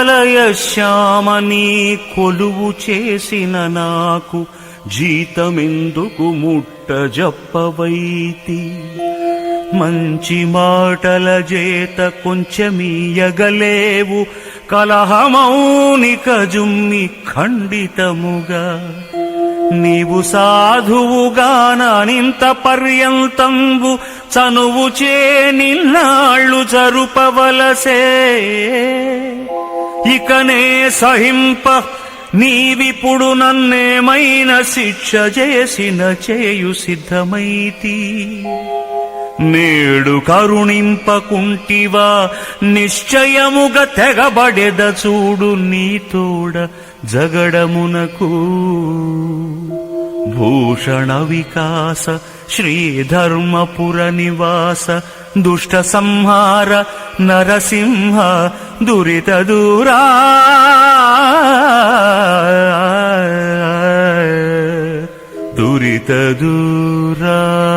ఉదయ శ్యామని కొలువు చేసిన నాకు జీతమెందుకు ముట్ట జప్పవైతి. మంచి మాటల చేత కొంచెమీయగలేవు కలహమౌనిక జుమ్మి ఖండితముగా. నీవు సాధువుగానింత పర్యంతంబు చనువు చే నిన్నాళ్ళు జరుపవలసే. ఇకనే సహింప నీవిప్పుడు నన్నేమైన శిక్ష చేసిన చేయు సిద్ధమైతి. నేడు కరుణింపకుంటివా నిశ్చయముగా తెగబడెద చూడు నీతోడ జగడమునకు. భూషణ వికాస శ్రీధర్మపుర నివాస దుష్ట సంహార నరసింహ దురిత దూరా. దురిత దూరా.